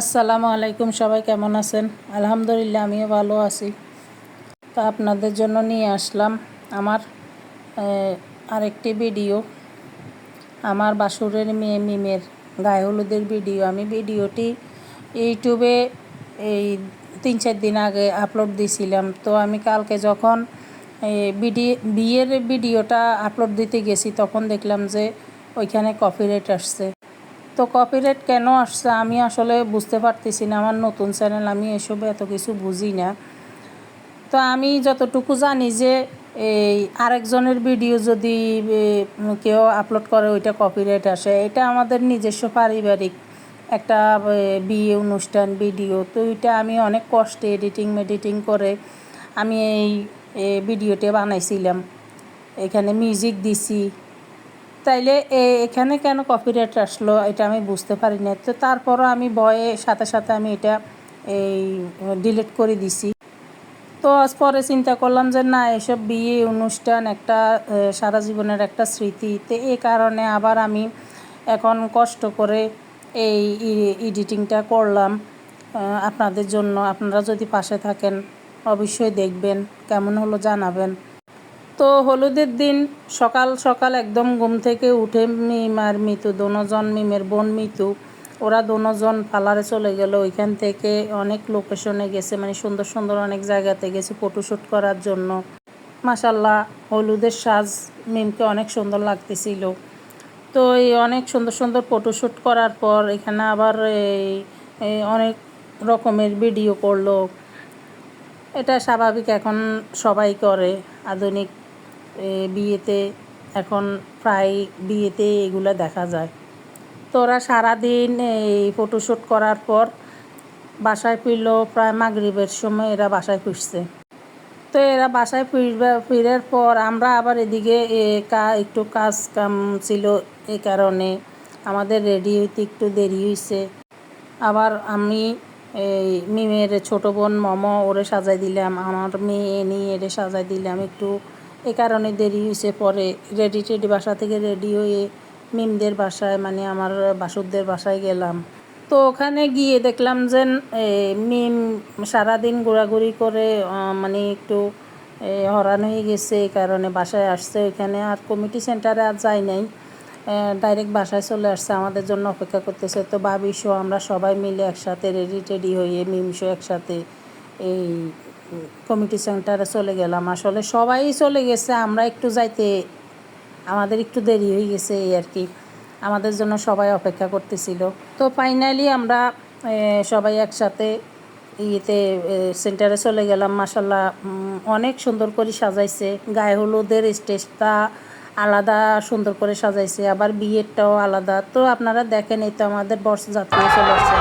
আসসালামু আলাইকুম, সবাই কেমন আছেন? আলহামদুলিল্লাহ, আমিও ভালো আছি। তা আপনাদের জন্য নিয়ে আসলাম আমার আরেকটি ভিডিও। আমার বাসুরের মেয়ে মিমের গায়ে হলুদের ভিডিও। আমি ভিডিওটি ইউটিউবে এই তিন চার দিন আগে আপলোড দিয়েছিলাম তো আমি কালকে যখন বিডি বিয়ের ভিডিওটা আপলোড দিতে গেছি, তখন দেখলাম যে ওইখানে কপিরাইট আসছে। তো কপিরাইট কেন আসছে আমি আসলে বুঝতে পারতেছি না। আমার নতুন চ্যানেল আমি এসবে এত কিছু বুঝি না। তো আমি যতটুকু জানি যে এই আরেকজনের ভিডিও যদি কেউ আপলোড করে, ওইটা কপিরাইট আসে। এটা আমাদের নিজস্ব পারিবারিক একটা বিয়ে অনুষ্ঠান ভিডিও তো ওইটা আমি অনেক কষ্টে এডিটিং মেডিটিং করে আমি এই ভিডিওটা বানাইছিলাম। এখানে মিউজিক দিছি। তাইলে এখানে কেন কপিরাইট আসলো এটা আমি বুঝতে পারি না তো তারপরও আমি ভয়ে সাথে সাথে আমি এটা এই ডিলিট করে দিছি। তো পরে চিন্তা করলাম যে না, এসব বিয়ে অনুষ্ঠান একটা সারা জীবনের একটা স্মৃতি। তো এই কারণে আবার আমি এখন কষ্ট করে এই এডিটিংটা করলাম। আপনাদের জন্য। আপনারা যদি পাশে থাকেন, অবশ্যই দেখবেন, কেমন হলো জানাবেন। তো হলুদের দিন সকাল সকাল একদম ঘুম থেকে উঠে মিম আর মিতু, দোনোজন মিমের বোন মিতু, ওরা দোনোজন পার্লারে চলে গেল। ওইখান থেকে অনেক লোকেশনে গেছে মানে সুন্দর সুন্দর অনেক জায়গাতে গেছে ফটোশ্যুট করার জন্য। মাসাল্লাহ হলুদের সাজ মিমকে অনেক সুন্দর লাগতেছিল। তো এই অনেক সুন্দর সুন্দর ফটোশ্যুট করার পর এখানে আবার এই অনেক রকমের ভিডিও করল। এটা স্বাভাবিক এখন সবাই করে, আধুনিক বিয়েতে এখন প্রায় বিয়েতে এগুলো দেখা যায়। তো ওরা সারাদিন এই ফটোশ্যুট করার পর বাসায় ফিরল প্রায় মাগরিবের সময় এরা বাসায় ফিরছে। তো এরা বাসায় ফিরবে ফিরার পর আমরা আবার এদিকে এ, একটু কাজ কাম ছিল এই কারণে আমাদের রেডি হইতে একটু দেরি হয়েছে আবার আমি এই মিমের ছোটো বোন মম ওরে সাজাই দিলাম আমার মেয়ে নিয়ে এরে সাজাই দিলাম একটু এ কারণে দেরি হয়েছে। পরে রেডি টেডি বাসা থেকে রেডি হয়ে মিমদের বাসায় মানে আমার বাসুরদের বাসায় গেলাম। তো ওখানে গিয়ে দেখলাম যে মিম সারাদিন ঘোরাঘুরি করে মানে একটু হরান হয়ে গেছে। এই কারণে বাসায় আসছে। ওইখানে আর কমিটি সেন্টারে আর যায় নাই। ডাইরেক্ট বাসায় চলে আসছে। আমাদের জন্য অপেক্ষা করতেছে। তো বাবিশো আমরা সবাই মিলে একসাথে রেডি টেডি হয়ে মিমশো একসাথে এই কমিটি সেন্টারে চলে গেলাম। আসলে সবাই চলে গেছে, আমরা একটু যাইতে, আমাদের একটু দেরি হয়ে গেছে এই আর কি। আমাদের জন্য সবাই অপেক্ষা করতেছিল। তো ফাইনালি আমরা সবাই একসাথে ইয়েতে সেন্টারে চলে গেলাম। মাসাল্লাহ অনেক সুন্দর করে সাজাইছে। গায়ে হলুদের স্টেজটা আলাদা সুন্দর করে সাজাইছে, আবার বিয়েরটাও আলাদা। তো আপনারা দেখেন, এই তো আমাদের বর্ষযাত্রী চলে আসছে।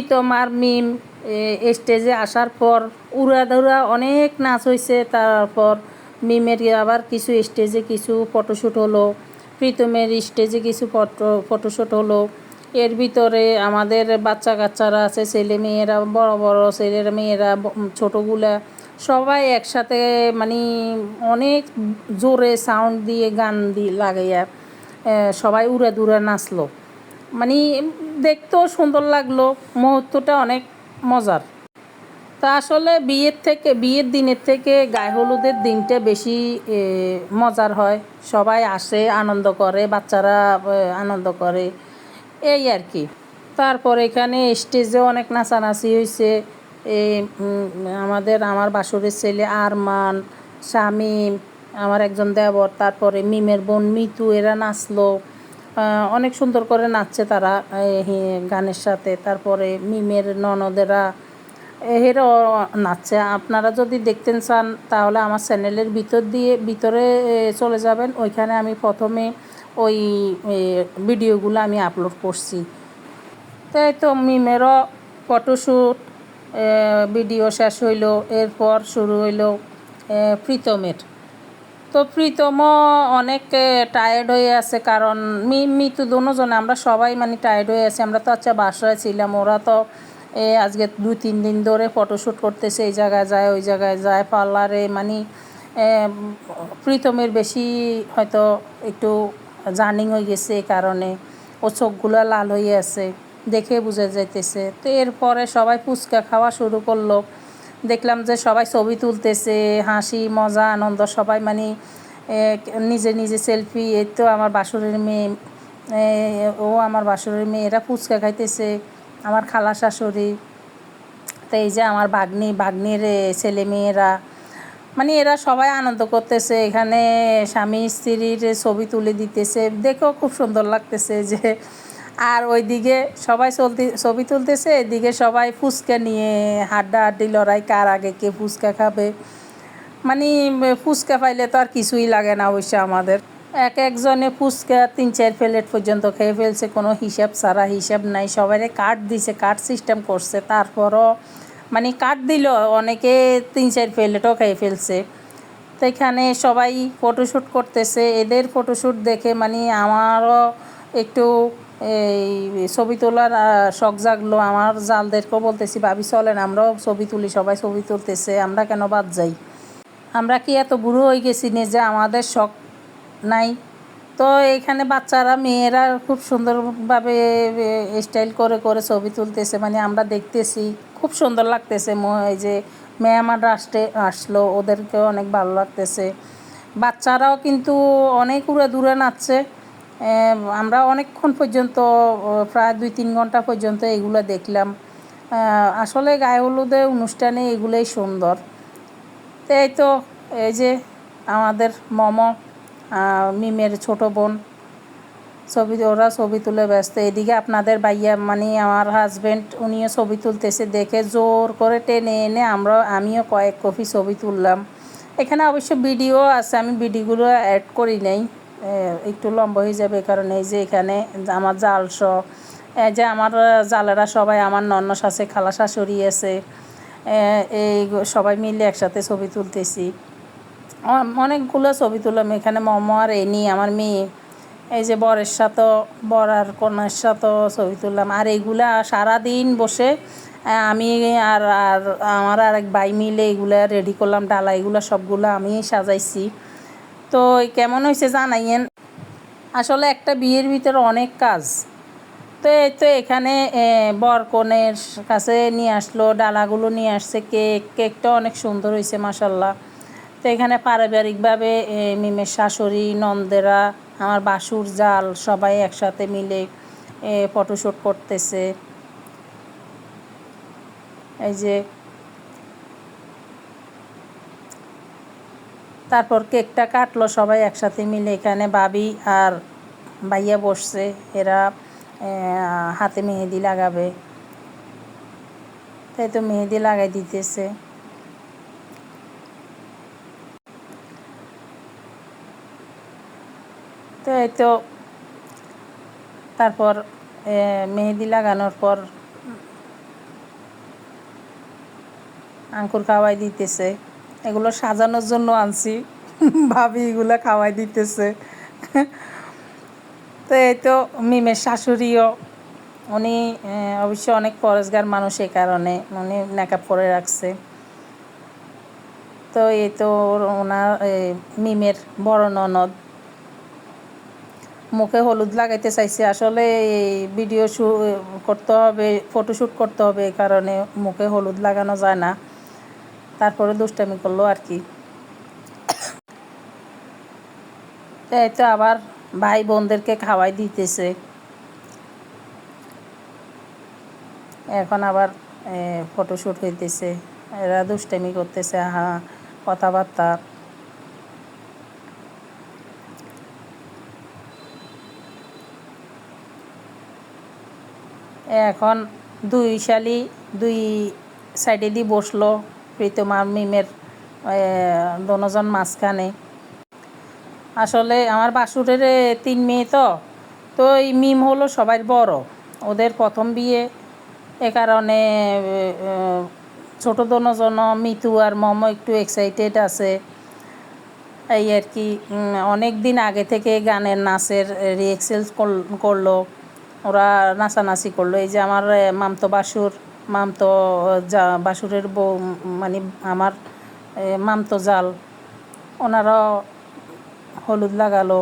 প্রীতম আর মিম স্টেজে আসার পর উড়াধুরা অনেক নাচ হয়েছে তারপর মিমের আবার কিছু স্টেজে কিছু ফটোশ্যুট হলো, প্রীতমের স্টেজে কিছু ফটো ফটোশ্যুট হলো। এর ভিতরে আমাদের বাচ্চা কাচ্চারা আছে, ছেলে মেয়েরা, বড় বড় ছেলেরা মেয়েরা ছোটোগুলা, সবাই একসাথে মানে অনেক জোরে সাউন্ড দিয়ে গান দিয়ে লাগাইয়া সবাই উড়া দূরে নাচলো। মানে দেখতেও সুন্দর লাগল, মুহূর্তটা অনেক মজার। তা আসলে বিয়ের থেকে, বিয়ের দিনের থেকে গায়ে হলুদের দিনটা বেশি মজার হয়। সবাই আসে, আনন্দ করে, বাচ্চারা আনন্দ করে, এই আর কি। তারপর এখানে স্টেজে অনেক নাচানাচি হয়েছে এই আমাদের, আমার বাসুরের ছেলে আরমান, শামিম, আমার একজন দেবর, তারপরে মিমের বোন মিতু, এরা নাচলো। অনেক সুন্দর করে নাচছে তারা গানের সাথে। তারপরে মিমের ননদেরা এরাও নাচছে। আপনারা যদি দেখতেন চান, তাহলে আমার চ্যানেলের ভিতর দিয়ে, ভিতরে চলে যাবেন। ওইখানে আমি প্রথমে ওই ভিডিওগুলো আমি আপলোড করছি। তাই তো মিমেরও ফটোশ্যুট ভিডিও শেষ হইল, এরপর শুরু হইল প্রীতমের। তো প্রীতমও অনেক টায়ার্ড হয়ে আছে কারণ মি মিতু দুজনে আমরা সবাই মানে টায়ার্ড হয়ে আছি। আমরা তো আচ্ছা বাসায় ছিলাম ওরা তো এ, আজকে দুই তিন দিন ধরে ফটোশ্যুট করতেছে এই জায়গায় যায় ওই জায়গায় যায় পার্লারে মানে প্রীতমের বেশি হয়তো একটু জার্নিং হয়ে গেছে এই কারণে ও চোখগুলো লাল হয়ে আছে দেখে বোঝা যাইতেছে। তো এরপরে সবাই ফুচকা খাওয়া শুরু করল। দেখলাম যে সবাই ছবি তুলতেছে, হাসি, মজা, আনন্দ, সবাই মানে নিজে নিজে সেলফি এই তো আমার বাসুরের মেয়ে ও আমার বাসুরের মেয়ে, এরা ফুচকা খাইতেছে, আমার খালা শাশুড়ি, তো এই যে আমার ভাগ্নি, ভাগ্নির ছেলে মেয়েরা মানে এরা সবাই আনন্দ করতেছে, এখানে স্বামী স্ত্রীর ছবি তুলে দিতেছে, দেখেও খুব সুন্দর লাগতেছে যে আর ওইদিকে সবাই চলতে, ছবি তুলতেছে, এদিকে সবাই ফুচকা নিয়ে হাড্ডা হাড্ডি লড়াই, কার আগে কে ফুচকা খাবে। মানে ফুচকা পাইলে তো আর কিছুই লাগে না অবশ্য আমাদের। এক একজনে ফুচকা তিন চার প্লেট পর্যন্ত খেয়ে ফেলছে, কোনো হিসাব ছাড়া হিসাব নাই। সবাই কার্ড দিছে, কার্ড সিস্টেম করছে, তারপরও মানে কার্ড দিল, অনেকে তিন চার প্লেটও খেয়ে ফেলছে। তো এখানে সবাই ফটোশ্যুট করতেছে, এদের ফটোশ্যুট দেখে মানে আমারও একটু এই ছবি তোলার শখ জাগলো আমার। জালদেরকেও বলতেছি, ভাবি, চলেন, আমরাও ছবি তুলি, সবাই ছবি তুলতেছে, আমরা কেন বাদ যাই? আমরা কি এত বুড়ো হয়ে গেছি নে যে আমাদের শখ নাই? তো এখানে বাচ্চারা, মেয়েরা খুব সুন্দরভাবে স্টাইল করে করে ছবি তুলতেছে মানে আমরা দেখতেছি, খুব সুন্দর লাগতেছে এই যে মেহমান রাষ্ট্রে আসলো, ওদেরকেও অনেক ভালো লাগতেছে। বাচ্চারাও কিন্তু অনেক উড়ে দূরে নাচছে। আমরা অনেকক্ষণ পর্যন্ত প্রায় দুই তিন ঘণ্টা পর্যন্ত এগুলো দেখলাম। আসলে গায়ে হলুদে অনুষ্ঠানে এগুলোই সুন্দর। তো এই তো, এই যে আমাদের মম মিমের ছোট বোন, ছবি, ওরা ছবি তুলে ব্যস্ত। এদিকে আপনাদের ভাইয়া মানে আমার হাজব্যান্ড উনিও ছবি তুলতেছে দেখে জোর করে টেনে এনে আমরা, আমিও কয়েক কপি ছবি তুললাম। এখানে অবশ্য ভিডিও আছে, আমি ভিডিওগুলো অ্যাড করি নাই। একটু লম্বা হয়ে যাবে, কারণ এই যে এখানে আমার জাল সহ এই যে আমার জালেরা সবাই আমার নন্ন আছে, খালা শাশুড়ি আছে এই সবাই মিলে একসাথে ছবি তুলতেছি। অনেকগুলো ছবি তুললাম, এখানে মম আর এনি, আমার মেয়ে। এই যে বরের সাথে বর আর কন্যার সাথে ছবি তুললাম। আর এইগুলা সারাদিন বসে আমি আর আর আমার আর এক ভাই মিলে এগুলা রেডি করলাম, ডালা এগুলো সবগুলো আমি সাজাইছি। তো কেমন হয়েছে জানাইয়েন? আসলে একটা বিয়ের ভিতরে অনেক কাজ। তো এই তো এখানে এ, বর কনের কাছে নিয়ে আসলো ডালাগুলো নিয়ে আসছে কেক কেকটা অনেক সুন্দর হয়েছে মাসাল্লাহ তো এখানে পারিবারিকভাবে মিমের শাশুড়ি নন্দেরা আমার বাসুর জাল সবাই একসাথে মিলে ফটোশ্যুট করতেছে। এই যে তারপর কেকটা কাটলো সবাই একসাথে মিলে। এখানে ভাবি আর ভাইয়া বসছে, এরা হাতে মেহেদি লাগাবে। তাই তো মেহেদি লাগাই দিতেছে। তো এই তো তারপর মেহেদি লাগানোর পর আঙ্কুর খাওয়াই দিতেছে। এগুলো সাজানোর জন্য আনছি। ভাবি এগুলো খাওয়াই দিতেছে। তো এই তো মিমের শাশুড়িও। উনি অবশ্য অনেক পরেশগার মানুষ এই কারণে উনি মেকআপ করে রাখছে। তো এই তো ওনার মিমের বড় ননদ। মুখে হলুদ লাগাইতে চাইছে। আসলে এই ভিডিও শু করতে হবে ফটোশ্যুট করতে হবে এই কারণে মুখে হলুদ লাগানো যায় না। তারপরে দুষ্টামি করল আর কি। এই তো আবার ভাই বোনদেরকে খাওয়াই দিতেছে। এখন আবার ফটোশ্যুট হইতেছে। এরা দুষ্টামি করতেছে হা কথাবার্তা। এখন দুই শালি দুই সাইডে দিয়ে বসল। প্রীতম আর মিমের দনোজন মাঝখানে। আসলে আমার বাসুরের তিন মেয়ে তো। তো এই মিম হলো সবার বড়। ওদের প্রথম বিয়ে এ কারণে ছোট দনোজন, মিতু আর মম একটু এক্সাইটেড আছে। এই আর কি অনেক দিন আগে থেকে গানের নাচের রিএক্সেল করল। ওরা নাচানাচি করল। এই যে আমার মামতো বাসুর মামতো যা বাসুরের বউ মানে আমার এ, মামতো জাল। ওনারাও হলুদ লাগালো।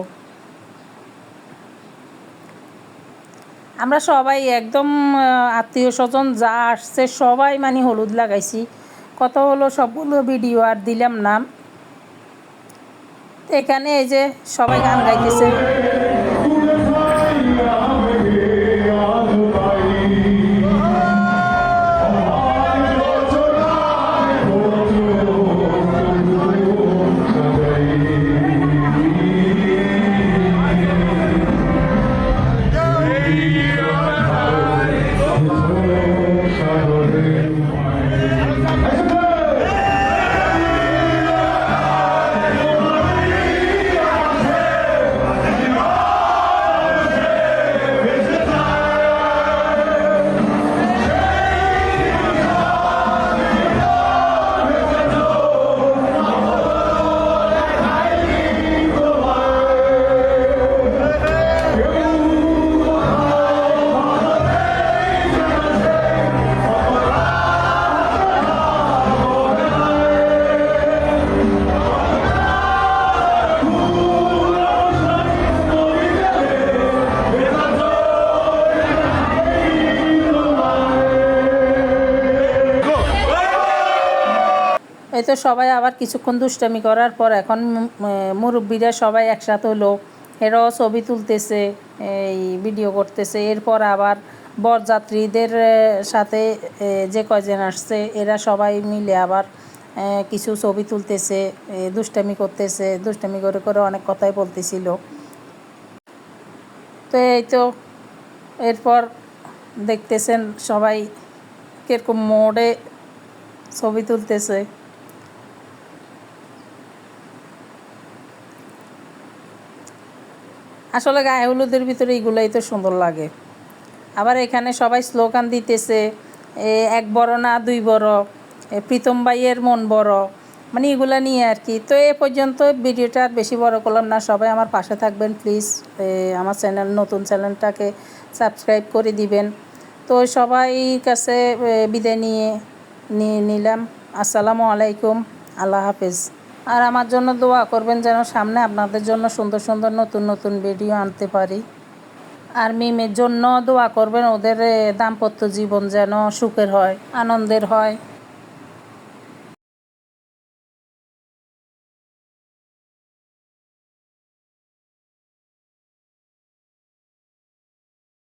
আমরা সবাই একদম আত্মীয় স্বজন যা আসছে সবাই মানে হলুদ লাগাইছি। কত হলো সবগুলো ভিডিও আর দিলাম নাম এখানে এই যে সবাই গান গাইতেছে। তো সবাই আবার কিছুক্ষণ দুষ্টামি করার পর এখন মুরব্বিরা সবাই একসাথে হলো। এরাও ছবি তুলতেছে, এই ভিডিও করতেছে। এরপর আবার বরযাত্রীদের সাথে যে কয়জন আসছে, এরা সবাই মিলে আবার কিছু ছবি তুলতেছে দুষ্টামি করতেছে। দুষ্টামি করে করে অনেক কথাই বলতেছিল। তো এই তো, এরপর দেখতেছেন সবাই কীরকম মোড়ে ছবি তুলতেছে। আসলে গায়ে হলুদের ভিতরে এগুলোই তো সুন্দর লাগে। আবার এখানে সবাই স্লোগান দিতেছে এক বড় না দুই বড় প্রীতম ভাইয়ের মন বড় মানে এগুলা নিয়ে আর কি। তো এ পর্যন্ত ভিডিওটা আর বেশি বড় করলাম না, সবাই আমার পাশে থাকবেন প্লিজ আমার চ্যানেল নতুন চ্যানেলটাকে সাবস্ক্রাইব করে দিবেন। তো সবাই কাছে বিদায় নিয়ে নিয়ে নিলাম। আসসালামু আলাইকুম, আল্লাহ হাফেজ। আর আমার জন্য দোয়া করবেন যেন সামনে আপনাদের জন্য সুন্দর সুন্দর নতুন নতুন ভিডিও আনতে পারি। আর মিমের জন্য দোয়া করবেন, ওদের দাম্পত্য জীবন যেন সুখের হয়, আনন্দের হয়।